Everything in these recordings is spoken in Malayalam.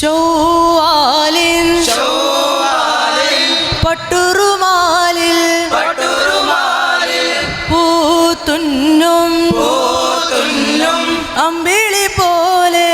ഷൗവാലിൻ പട്ടുറുമാലിൽ. പൂത്തുന്നും. അമ്പിളി പോലെ.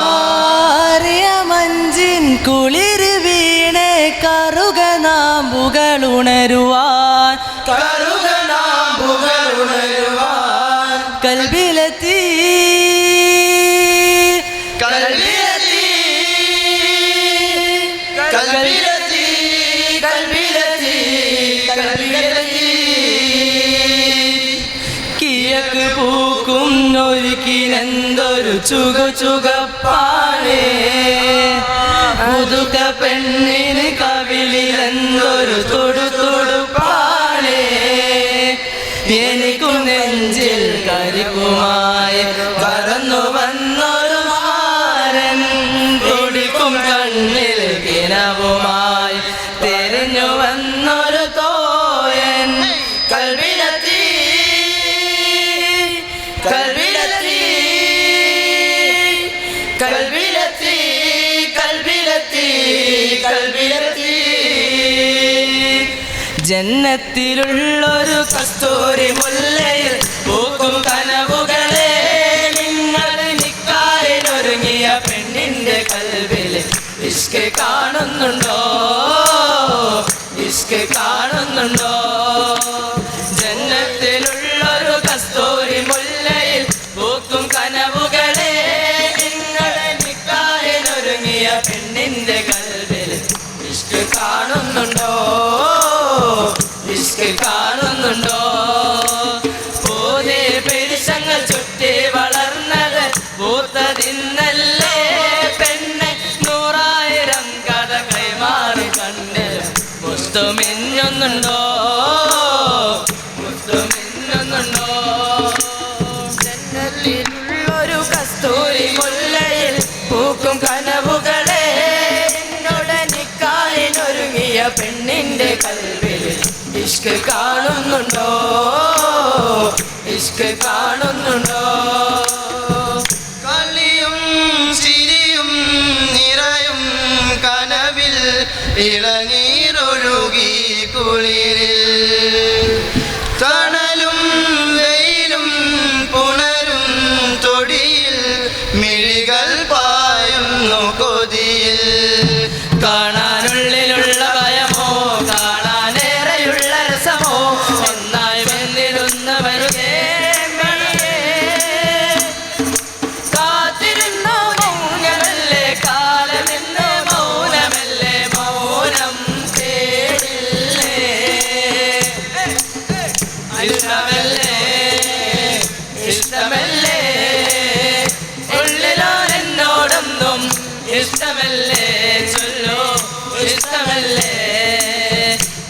ആറിയ മഞ്ചിൻ കുളിര് വീണ് കറുക നാമ്പുകൾ ഉണരുവാൻ കൽബിലെത്തി കിഴക്ക് പൂക്കും ഒരുക്കിനെന്തൊരു ചുക ചുകപ്പാണേ. മുതുക പെണ്ണിന് കവിളിലെന്തൊരു തൊടു കണ്ണിൽ കിനവുമായി വന്നൊരു തോയൻ. കൽവിലെത്തി കൽവിലെത്തി കൽവിലെത്തി കൽവിലെത്തി കൽവിലെത്തി. ജന്നത്തിലുള്ളൊരു കസ്തൂരി മുല്ലയിൽ കാണുന്നുണ്ടോ? ഇഷ്ക് കാണുന്നുണ്ടോ? കനവുകളെ എന്നോട് നിക്കായിനൊരുങ്ങിയ പെണ്ണിന്റെ കൽവിൽ ഇഷ്ക് കാണുന്നുണ്ടോ? ഇഷ്ക് കാണുന്നുണ്ടോ? കളിയും ചിരിയും നിറയും കനവിൽ ഇളനീരൊഴുകി കുളിരിൽ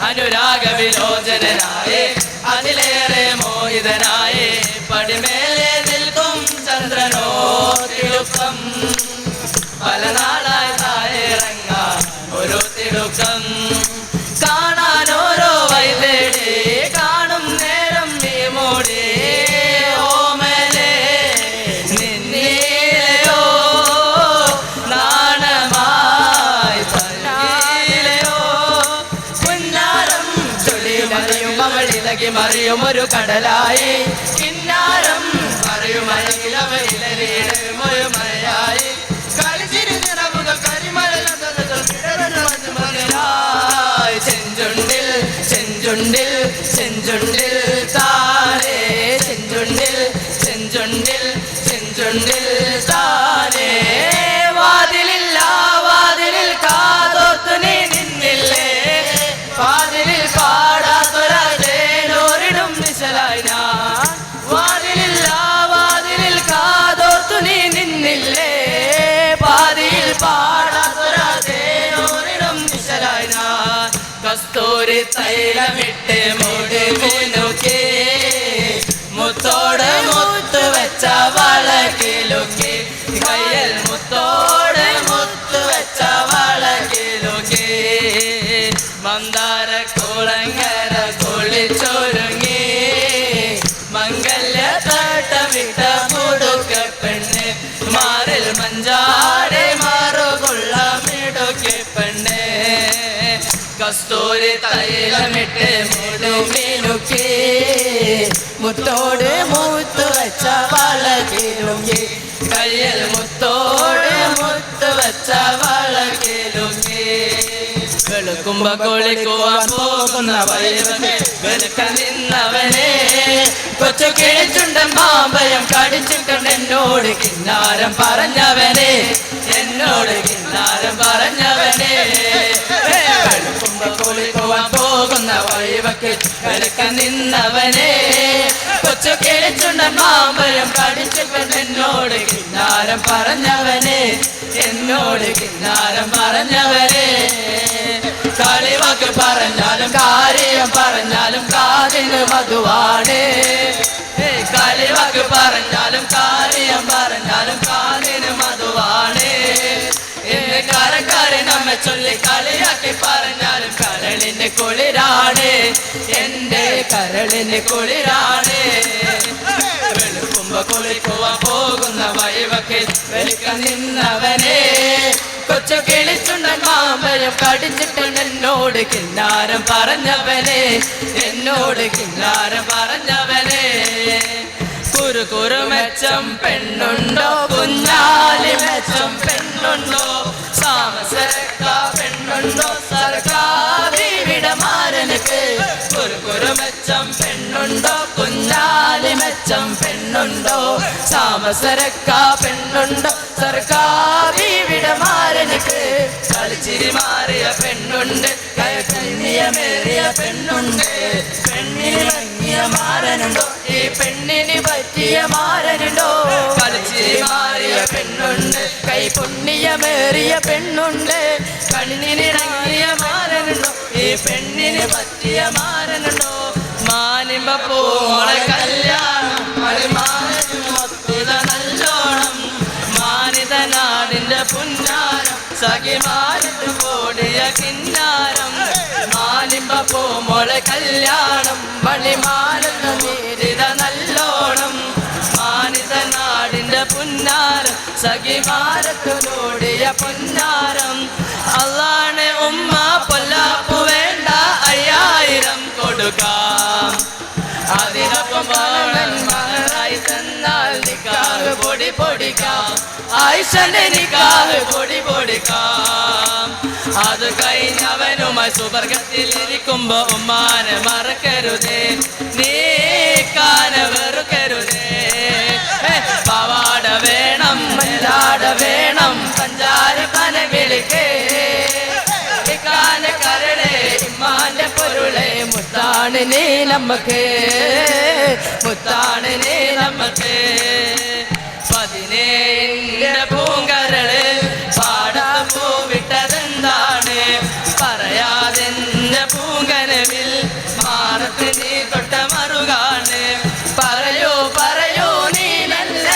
അനുരാഗ വിലോചനായി അതിലേറെ മോഹിതനായേ പടിമേലെ നിൽക്കും ചന്ദ്രനോ തിടുക്കം. പല നാളായി അവളിലകി മറിയും ഒരു കടലായി. തൈലമിട്ട് മുടി തൈലമിട്ട് മുടുമിനുക്കി മുത്തോട് മൂത്ത് വെച്ച വളകിലുങ്ങി കയ്യൽ മുത്തോട് മുത്ത് വെച്ച വളകിലുങ്ങി വെളുക്കുമ്പോ കൊളിക്കുവാൻ പോകുന്ന വെളുക്ക നിന്നവനെ. കൊച്ചു കിഴിച്ചുണ്ടൻ മാമ്പയം കടിച്ചിട്ടുണ്ട് എന്നോട് കിന്നാരം പറഞ്ഞവനെ. എന്നോട് കിന്നാരം പറഞ്ഞവനെ. വെളുക്കുമ്പോ നിന്നവനെ. കൊച്ചു കേളിച്ചുണ്ട മാമ്പഴം പഠിച്ചപ്പോൾ എന്നോട് കിന്നാരം പറഞ്ഞവനെ. എന്നോട് കിന്നാരം പറഞ്ഞവനെ. കളിവാക്ക് പറഞ്ഞാലും കാര്യം പറഞ്ഞാലും കാതിന് മധുവാണ്. കളിവാക്ക് പറഞ്ഞാലും കാര്യം ചൊല്ലി കളിയാക്കി പറഞ്ഞാലും കരളിന് കുളിരാണ്. എന്റെ കരളിന് കുളിരാണ്. വെളുക്കുമ്പോ കുളിക്കുവാൻ പോകുന്ന വൈവക്ക് വെളുക്ക നിന്നവനെ. കൊച്ചു കിളിച്ചുണ്ടൻ മാമ്പഴം കടിച്ചിട്ടുണ്ട് എന്നോട് കിന്നാരം പറഞ്ഞവനെ. എന്നോട് കിന്നാരം പറഞ്ഞവനെ. കുരു കുരു മെച്ചം പെണ്ണുണ്ടോ കുഞ്ഞാലി മെച്ചം പെണ്ണുണ്ടോ? പെണ്ണുണ്ടോ മെച്ചം പെണ്ണുണ്ടോ? താമസരക്ക പെണ്ണുണ്ടോ? സർക്കാർ വിടമാരനക്ക് കളിച്ചിരി മാറിയ പെണ്ണുണ്ട് കൈകണ്ണിയമേറിയ പെണ്ണുണ്ട്. പെണ്ണിന് ഭംഗിയ മാരനുണ്ടോ? ഈ പെണ്ണിന് പറ്റിയ മാരനുണ്ടോ? കളിച്ചിരി മാറിയ പെണ്ണുണ്ട് കൈ പൊണ്ണിയമേറിയ പെണ്ണുണ്ട്. കണ്ണിനിറങ്ങിയ മാരനുണ്ടോ? ഈ പെണ്ണിന് പറ്റിയ മാരനുണ്ടോ? മാനിമ്പ പോളെ കല്യാണം സഖിമാരിട്ട് കോടിയ കിന്നാരം മാനിമ്പ മോളെ കല്യാണം മണിമാനെന്ന നീരിത നല്ലോണം. മാനിത നാടിന്റെ പുന്നാരം സഖിമാരത്തിനോടിയ പുന്നാരം. അള്ളാണ് പൊടി പൊടിക്കാം. ആയിഷന്റെ നിക്കാഹ് പൊടി പൊടിക്കാം. അത് കഴിഞ്ഞവനുമായി സുവർഗത്തിൽ ഇരിക്കുമ്പോ ഉമ്മാനെ മറക്കരുതേ. നീ കാന വെറുക്കരുതേ. പവാട വേണം മല്ലാട വേണം സഞ്ചാരി പന വിളിക്കേ. കരളെ ഇമ്മാന്റെ പൊരുളെ മുത്താണ് നീ നമുക്ക് മുത്താണ് നീ പതിനേഴിന്റെ പൂങ്കരൾ പാടാ പൂവിട്ടതെന്താണ്? പറയാതെന്റെ പൂങ്കനവിൽ മാറത്ത് നീ തൊട്ട മറുകാണ്. പറയൂ പറയൂ നീ നല്ല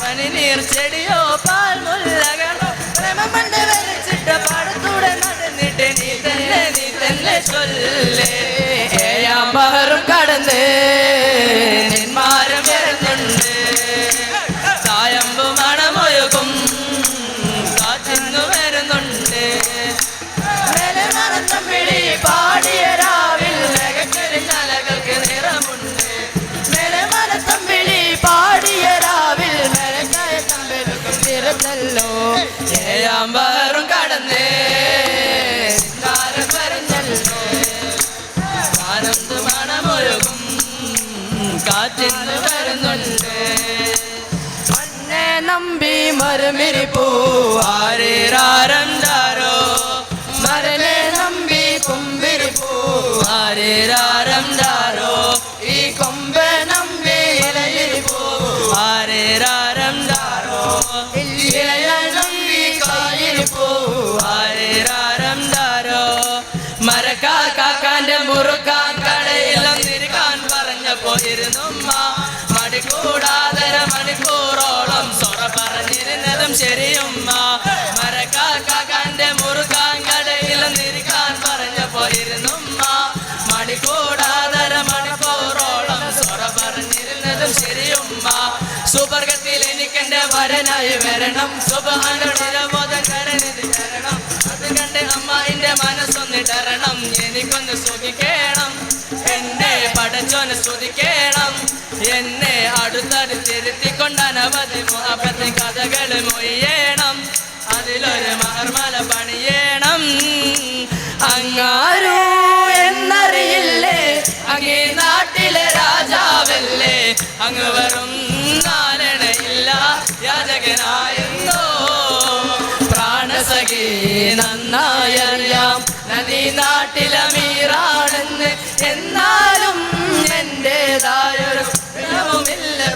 പനിനീർ ചെടിയോ പാൽമുല്ലകളോ പ്രേമം പണ്ട് വരച്ചിട്ട പാടത്തൂടെ നടന്നിട്ട് നീ തന്നെ നീ തന്നെ ചൊല്ലേ. പഹറും കടന്ന്. താരം പറഞ്ഞല്ലോ ആനന്ദ മണമൊഴുകും. കാറ്റിന്ന് വരുന്നുണ്ട് മണ്ണെ നമ്പി മരമിരി പൂ ഇരുന്നുമ്മ മണിക്കൂടാതര മണിക്കൂറോളം സൊറ പറഞ്ഞിരുന്നതും ശരിയുമ്മ. സുവർഗത്തിൽ എനിക്കെന്റെ വരനായി വരണം. സുബാനോട് ബോധം കരണിത് തരണം അത് കണ്ട് അമ്മായിന്റെ മനസ്സൊന്നിടരണം എനിക്കൊന്ന് സുഖിക്കണം എന്നെ പടച്ചോന് സ്തുതിക്കണം എന്നെ അടുത്തടുത്തിരുത്തിക്കൊണ്ട് അനവധി മുഹബത്ത് കഥകൾ മൊയ്യണം അതിലൊരു മഹർമല പണിയണം. അങ്ങാരൂ അങ്ങ് വരും നാരണയില്ല യാചകനായിരുന്നോ പ്രാണസഖി നന്നായി അറിയാം നദി നാട്ടിലമീറാണെന്ന് എന്നാലും എന്റെതായൊരു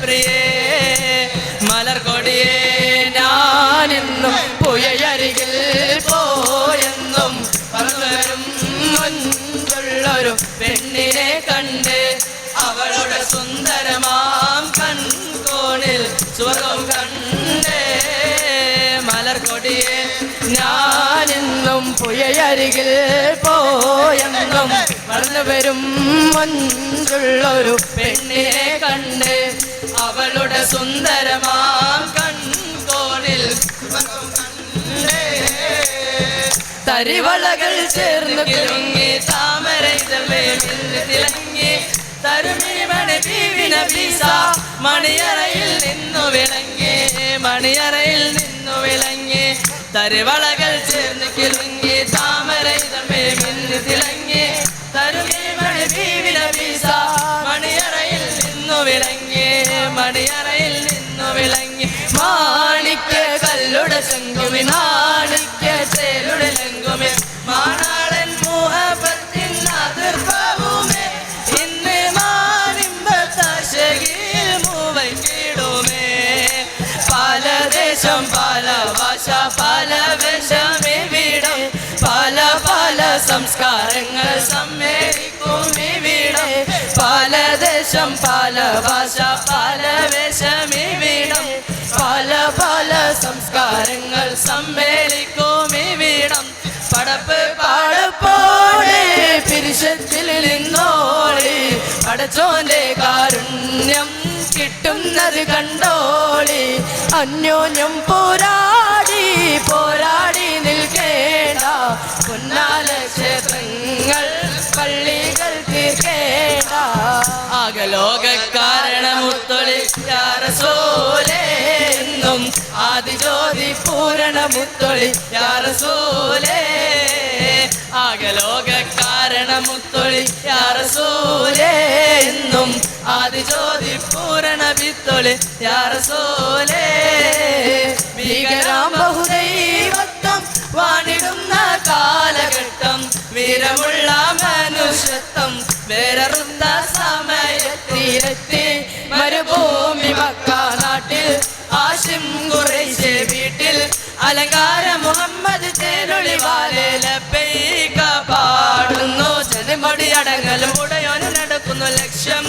പ്രിയേ. പുയയരികിൽ പോയെന്നും വളർന്നു വരും മഞ്ചുള്ളൊരു പെണ്ണിനെ കണ്ട് അവളുടെ സുന്ദരമാം കൺകോണിൽ തരിവളകൾ ചേർന്ന് കിലുങ്ങി താമര തിളങ്ങി തരുമീമണി ബീവിന വീസ മണിയറയിൽ നിന്നു വിളങ്ങി മണിയറയിൽ നിന്നു വിളങ്ങി തരിവളകൾ ചേർന്ന് കിലുങ്ങി സംസ്കാരങ്ങൾ സമ്മേളിക്കും ഇവിടെ പല ഭാഷ പല വേഷമിവിടം. പല പല സംസ്കാരങ്ങൾ സമ്മേളിക്കും ഇവിടം പടപ്പ് പാടപ്പോടെ പിരിശത്തിൽ നിന്നോളി. പടച്ചോന്റെ കാരുണ്യം കിട്ടുന്നത് കണ്ടോളി. അന്യോന്യം പോരാടി പോരാടി നിൽക്കേണ്ട പൊന്നാല ക്ഷേത്രങ്ങൾ പള്ളികൾ തീർക്കേണ്ട. ആകലോക കാരണമുത്തൊളി യാറസോലേ എന്നും ആദിജ്യോതി യാറസൂലേ ആകലോക എന്നും ആദിജ്യോതി പൂരണ വിത്തൊളി യാറസൂലേ വീരമുള്ള മനുഷ്യത്വം വേററുന്ന സമയത്തിലെത്തി. മരുഭൂമി മക്ക നാട്ടിൽ ആശിം കുറേശ്ശെ വീട്ടിൽ. അലങ്കാര മുഹമ്മദ് തേനൊളി വാലേലപ്പൈക പാടുന്നു. ജനമടി അടങ്ങലും ഉടയോന് നടക്കുന്നു. ലക്ഷ്യം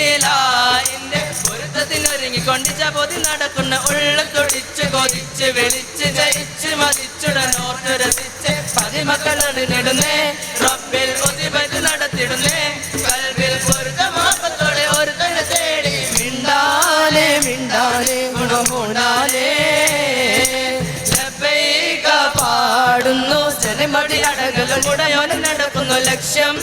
ഈലായിന്റെ പൊരുത്തത്തിനൊരുങ്ങിക്കൊണ്ടിച്ച പൊതി നടക്കുന്ന ഉള്ള തൊടിച്ച് കൊതിച്ച് വെളിച്ച് ജയിച്ച് മതിച്ചുടനോർത്ത് ഗുണമുണ്ടാലേ ലബ്ബൈക പാടുന്നു ജനമടി അടകളും ഉടയോന് നടക്കുന്നു. ലക്ഷ്യം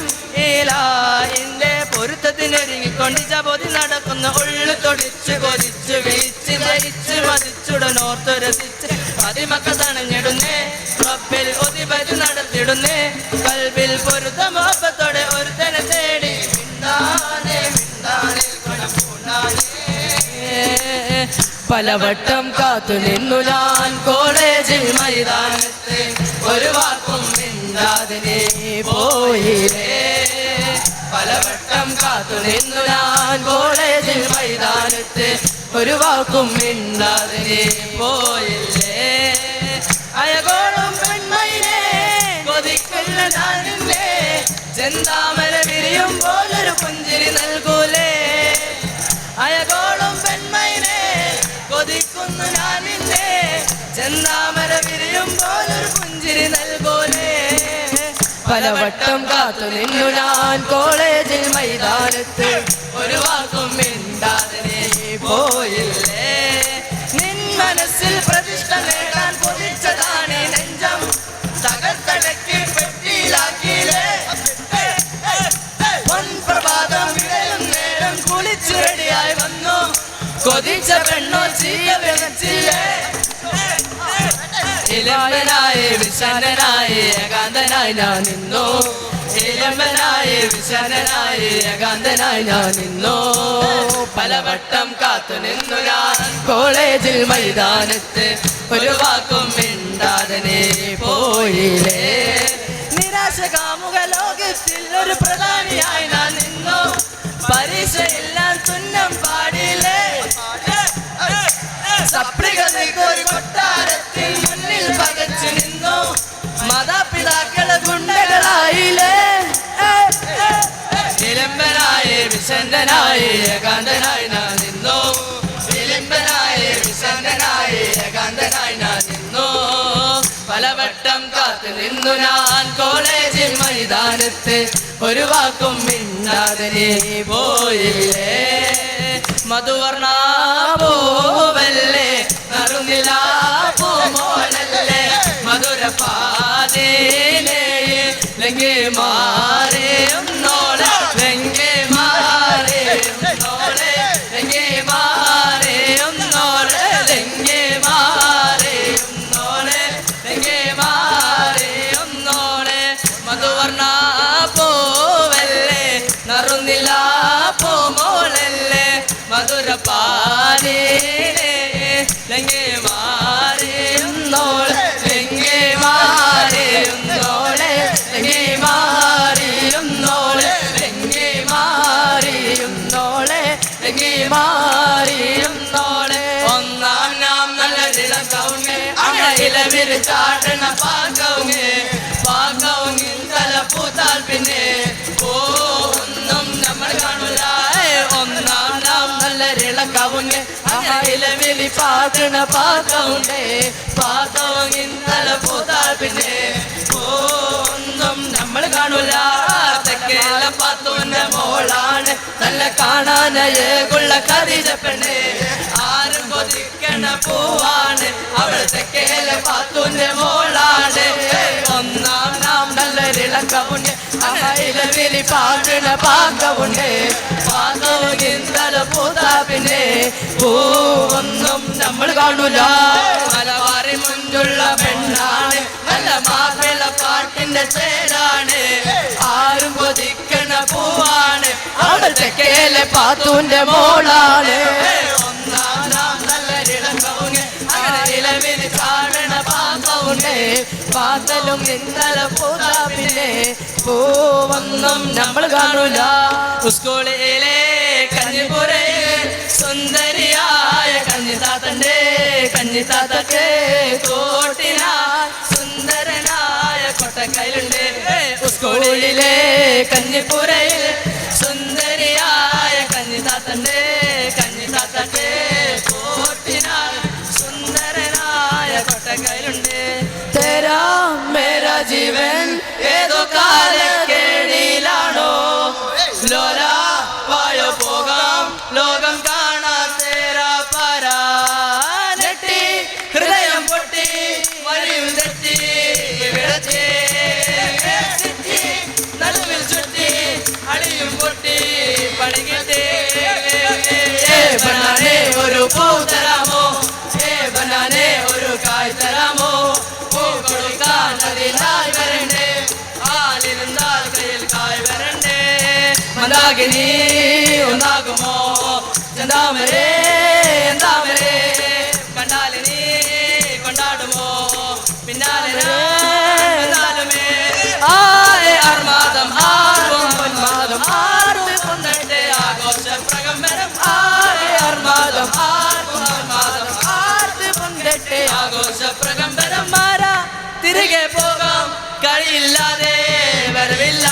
ഈലായിന്റെ പൊരുത്തത്തിനൊരുങ്ങിക്കൊണ്ട് പൊതി നടക്കുന്നു. ഉള്ളു തൊടിച്ച് കൊതിച്ച് വീച്ച് ജയിച്ച് മതിച്ചുടനോർത്ത് രസിച്ച് പതിമക്ക തണഞ്ഞിടുന്നേ. കപ്പിൽ ഒതിപതി നടത്തിടുന്നേ. കൽവിൽ പൊരുത്തമോപ്പത്തോടെ പലവട്ടം കാത്തു നിന്നു ഞാൻ കോളേജിൽ മൈതാനത്ത് ഒരു വാക്കും നിന്നാതിനെ നീ പോയില്ലേ? പലവട്ടം കാത്തു നിന്നു ഞാൻ കോളേജിൽ മൈതാനത്ത് ഒരു വാക്കും നിന്നാതിനെ പോയില്ലേ? അയകോളം പെൺമയിലേ കൊതിക്കുന്ന ഞാനില്ലേ ചെന്താമര കാലവട്ടം കാത്തു നിന്നു ഞാൻ കോളേജിൽ മൈതാനത്ത്. ഒരു വാക്കും മിണ്ടാതെ പോയില്ലേ? നിൻ മനസ്സിൽ പ്രതിഷ്ഠ നേടാൻ പൊതിച്ചതാണ് നെഞ്ചം. തകർത്തടക്കി പെട്ടിയിലാക്കിയില്ലേ? നേരം റെഡിയായി വന്നു. കൊതിച്ച പെണ്ണോ ചീയ വെച്ചില്ലേ ഇലമ്പനായി വിശാലനായി ഏകാന്തനായി ഞാൻ നിന്നു? ഇലമ്പനായി വിശാലനായി ഏകാന്തനായി ഞാൻ നിന്നു? പലവട്ടം കാത്തു നിന്നു ഞാൻ കോളേജിൽ മൈതാനത്ത് ഒരു വാക്കും മിണ്ടാതെ പോയില്ലേ? നിരാശ കാമുക ലോകത്തിൽ ഒരു പ്രധാനിയായി ഞാൻ നിന്നു? പരീക്ഷയെല്ലാം തുന്നം പാടിയില്ലേ? സപ്ലികൾ ഒരു കൊട്ടാരത്തിൽ ഗുണ്ടകളായില്ലേ വിലംബനായി വിശന്തനായി ഏകാന്തനായി ഞാൻ നിന്നു. വിലംബനായി വിശന്തനായി ഏകാന്തനായി ഞാൻ നിന്നു. പലവട്ടം കാത്തു നിന്നു ഞാൻ കോളേജിൽ മൈതാനത്ത്. ഒരു വാക്കും മിണ്ടാതെ നീ പോയില്ലേ? മധുവർണ പോവല്ലേ? നറുനില പോ മധുര പാതേലേ ലങ്കെ മാറേ അണയില വിരിച്ചാട്ടണ പാക്കവുങ്ങെ പാക്കവുങ്ങിൽ തല പിന്നെ ഓ ഒന്നും നമ്മൾ കാണൂല. ഒന്നാം നാം നല്ല ഇളക്കവുങ്ങെ അണയില വിളി പാട്ടണ പാക്കവുണ്ടേ പാക്കവുങ്ങിൽ തല പൂത്താൽ പിന്നെ ഓ ഒന്നും നമ്മൾ കാണൂല. തെക്കേല പാത്തുവിന്റെ മോളാണ് നല്ല കാണാനയേകുള്ള കറിജ തെക്കേല പാത്തൂന്റെ മോളാണ് ഒന്നാം നാം നല്ല ഇളക്കവുണ്ട് അമയില വിളി പാട്ടണ പാക്കവുണ്ട് പാക്കവുകിന്തല പൂത്താ പിന്നെ പൂവൊന്നും നമ്മൾ കാണൂല മലവാറി മുഞ്ചുള്ള പെണ്ണാണ് നല്ല മാപ്പിള പാട്ടിന്റെ ആരും കൊതിക്കണ പൂവാണ് അവൾ തെക്കേലെ പാത്തൂന്റെ മോളാണ്. പാത്തലും ഇന്നലെ പോതാ പിന്നെ പോവന്നും നമ്മൾ കാണൂല. സ്കൂളിലെ കഞ്ഞിപ്പുരയിൽ സുന്ദരിയായ കഞ്ഞിത്താത്തന്റെ കഞ്ഞിത്താത്തക്ക് കോട്ടിനായ സുന്ദരനായ കൊട്ടക്കയിലുണ്ട് സ്കൂളിലെ കഞ്ഞിപ്പുരയിൽ ജീവൻ ഏതോ കാലക്കേടിയിലാണോ ലോല വായോ പോകാം. ലോകം കാണാ തേരാ പരാ. നെട്ടി ഹൃദയം പൊട്ടി വഴിയും തെറ്റി തെറ്റി നടുവിൽ ചുറ്റി അടിയും പൊട്ടി പണികിട്ടേ ഒരു പൂ മന്ദാകിനി ഒന്നാകുമോ? ചന്താമരേ എന്താമരേ കണ്ടാലിനി കൊണ്ടാടുമോ? പിന്നാലെ ആർമാദം ആർവും പൊന്മാദം ആർവ് കൊണ്ടേ ആഘോഷ പ്രകമ്പനം ആയ ആർമാദം ആർവും പൊന്മാദം ആർവ് കൊണ്ടേ ആഘോഷ പ്രകമ്പനം മാറാ തിരികെ പോകാം. കഴിയില്ലാതെ വരവില്ല.